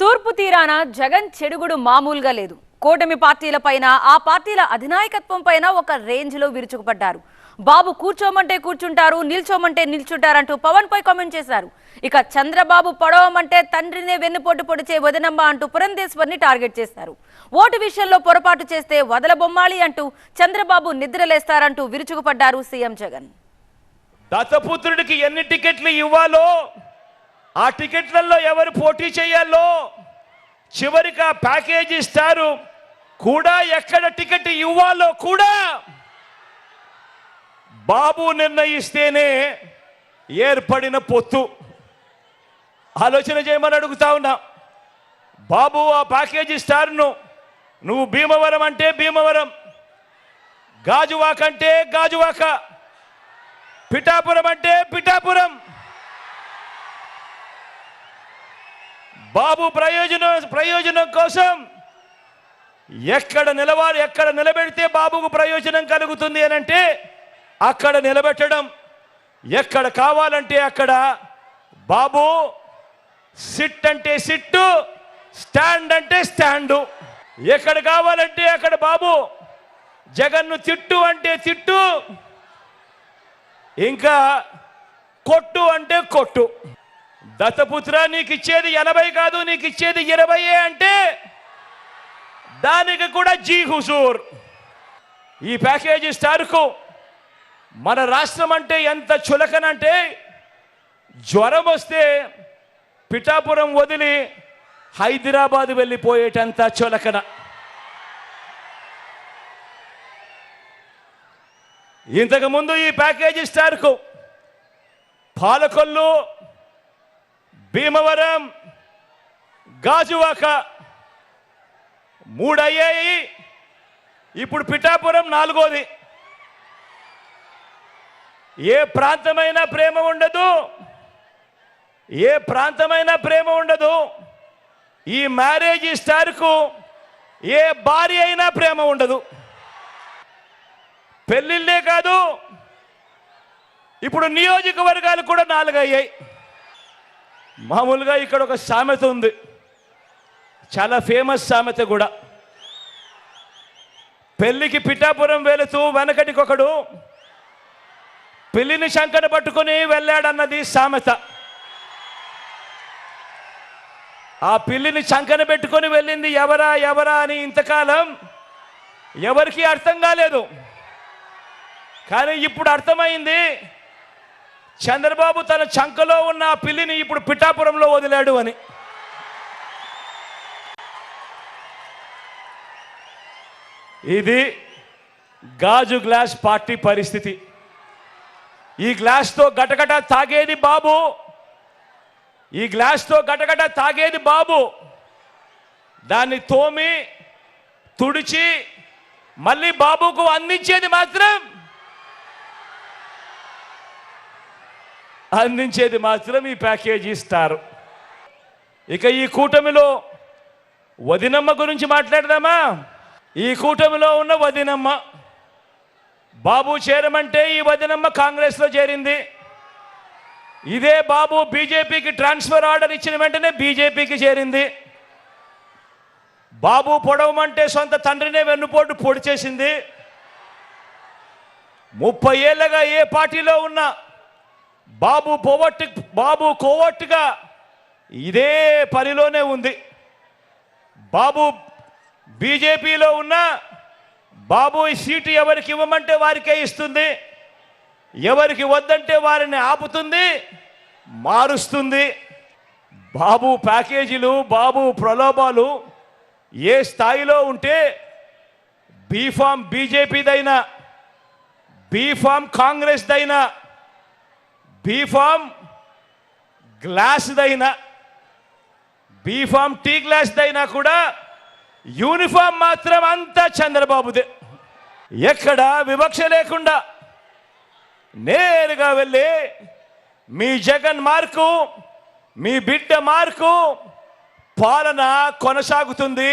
తూర్పు తీరాన జగన్ చెడుగుడు మామూలుగా లేదు. కూటమి పార్టీల పైన ఆ పార్టీల అధినాయకత్వం పైన ఒక రేంజ్లో విరుచుకుపడ్డారు. బాబు కూర్చోమంటే కూర్చుంటారు నిల్చోమంటే నిల్చుంటారంటూ పవన్ పై కామెంట్ చేశారు. ఇక చంద్రబాబు పొడవమంటే తండ్రినే వెన్నుపోటు పొడిచే వదనమ్మ అంటూ పురంధేశ్వర్ని టార్గెట్ చేశారు. ఓటు విషయంలో పొరపాటు చేస్తే వదలబొమ్మాలి అంటూ చంద్రబాబు నిద్రలేస్తారంటూ విరుచుకుపడ్డారు సీఎం జగన్. దత్తపుత్రుడికి ఎన్ని టికెట్లు ఇవ్వాలో ఆ టికెట్లలో ఎవరు పోటీ చేయాలో చివరికి ఆ ప్యాకేజీ ఇస్తారు. కూడా ఎక్కడ టికెట్ ఇవ్వాలో కూడా బాబు నిర్ణయిస్తేనే ఏర్పడిన పొత్తు. ఆలోచన చేయమని అడుగుతా ఉన్నా. బాబు ఆ ప్యాకేజీ స్టార్ను నువ్వు భీమవరం అంటే భీమవరం. గాజువాక అంటే గాజువాక. పిఠాపురం అంటే పిఠాపురం. బాబు ప్రయోజనం ప్రయోజనం కోసం ఎక్కడ నిలవాలి ఎక్కడ నిలబెడితే బాబుకు ప్రయోజనం కలుగుతుంది అని అంటే అక్కడ నిలబెట్టడం. ఎక్కడ కావాలంటే అక్కడ బాబు సిట్ అంటే సిట్టు స్టాండ్ అంటే స్టాండు. ఎక్కడ కావాలంటే అక్కడ బాబు జగన్ను తిట్టు అంటే తిట్టు ఇంకా కొట్టు అంటే కొట్టు. దత్తపుత్ర నీకు ఇచ్చేది ఎనభై కాదు నీకు ఇచ్చేది ఇరవై అంటే దానికి కూడా జీ హుజూర్. ఈ ప్యాకేజీ స్టార్కు మన రాష్ట్రం అంటే ఎంత చులకనంటే జ్వరం వస్తే పిఠాపురం వదిలి హైదరాబాద్ వెళ్ళిపోయేటంత చులకన. ఇంతకుముందు ఈ ప్యాకేజీ స్టార్కు పాలకొల్లు భీమవరం గాజువాక మూడు అయ్యాయి ఇప్పుడు పిఠాపురం నాలుగోది. ఏ ప్రాంతమైనా ప్రేమ ఉండదు. ఏ ప్రాంతమైనా ప్రేమ ఉండదు. ఈ మ్యారేజ్ స్టార్కు ఏ భార్య అయినా ప్రేమ ఉండదు. పెళ్ళిళ్ళే కాదు. ఇప్పుడు నియోజకవర్గాలు కూడా నాలుగు అయ్యాయి మామూలుగా ఇక్కడ ఒక సామెత ఉంది. చాలా ఫేమస్ సామెత కూడా. పెళ్ళికి పిఠాపురం వెళుతూ వెనకటికొకడు పెళ్ళిని శంకర పట్టుకుని వెళ్ళాడన్నది సామెత. ఆ పిల్లిని చంకన పెట్టుకొని వెళ్ళింది ఎవరా ఎవరా అని ఇంతకాలం ఎవరికీ అర్థం కాలేదు. కానీ ఇప్పుడు అర్థమైంది చంద్రబాబు తన చంకలో ఉన్న ఆ పిల్లిని ఇప్పుడు పిఠాపురంలో వదిలాడు అని. ఇది గాజు గ్లాస్ పార్టీ పరిస్థితి. ఈ గ్లాస్తో గటగట తాగేది బాబు. ఈ గ్లాస్తో గటగట తాగేది బాబు. దాన్ని తోమి తుడిచి మళ్ళీ బాబుకు అందించేది మాత్రం అందించేది మాత్రం ఈ ప్యాకేజీ ఇస్తారు. ఇక ఈ కూటమిలో వదినమ్మ గురించి మాట్లాడదామా? ఈ కూటమిలో ఉన్న వదినమ్మ బాబు చేరమంటే ఈ వదినమ్మ కాంగ్రెస్లో చేరింది. ఇదే బాబు బీజేపీకి ట్రాన్స్ఫర్ ఆర్డర్ ఇచ్చిన వెంటనే బీజేపీకి చేరింది. బాబు పొడవమంటే సొంత తండ్రినే వెన్నుపోటు పొడిచేసింది. ముప్పై ఏళ్ళగా ఏ పార్టీలో ఉన్నా బాబు పోవట్టు బాబు కోవట్టుగా ఇదే పనిలోనే ఉంది. బాబు బీజేపీలో ఉన్న బాబు ఈ సీటు ఎవరికి ఇవ్వమంటే వారికే ఇస్తుంది. ఎవరికి వద్దంటే వారిని ఆపుతుంది మారుస్తుంది. బాబు ప్యాకేజీలు బాబు ప్రలోభాలు ఏ స్థాయిలో ఉంటే బీఫామ్ బీజేపీదైనా బీఫామ్ కాంగ్రెస్దైనా బీఫామ్ గ్లాస్దైనా బీఫామ్ టీ గ్లాస్దైనా కూడా యూనిఫామ్ మాత్రం అంతా చంద్రబాబుదే. ఎక్కడ వివక్ష లేకుండా నేరుగా వెళ్ళి మీ జగన్ మార్కు మీ బిడ్డ మార్కు పాలన కొనసాగుతుంది.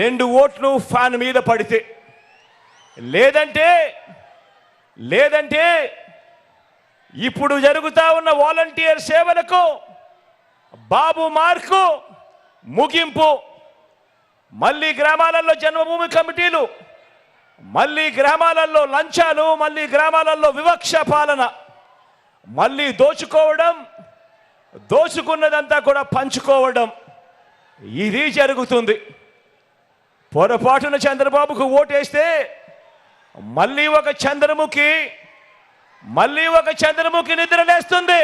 రెండు ఓట్లు ఫ్యాన్ మీద పడితే. లేదంటే లేదంటే ఇప్పుడు జరుగుతా ఉన్న వాలంటీర్ సేవలకు బాబు మార్కు ముగింపు. మళ్ళీ గ్రామాలలో జన్మభూమి కమిటీలు మళ్ళీ గ్రామాలలో లంచాలు మళ్ళీ గ్రామాలలో వివక్ష పాలన. మళ్ళీ దోచుకోవడం దోచుకున్నదంతా కూడా పంచుకోవడం. ఇది జరుగుతుంది. పొరపాటున చంద్రబాబుకు ఓటేస్తే మళ్ళీ ఒక చంద్రముఖి మళ్ళీ ఒక చంద్రముఖి నిద్రలేస్తుంది